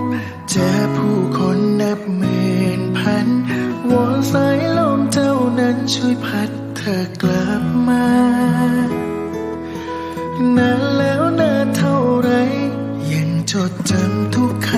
บ เจอผู้คนนับหมื่นพันวอนสายลมเจ้านั้นช่วยพัดเธอกลับมานานแล้วนานเท่าไร ยังจดจำทุกค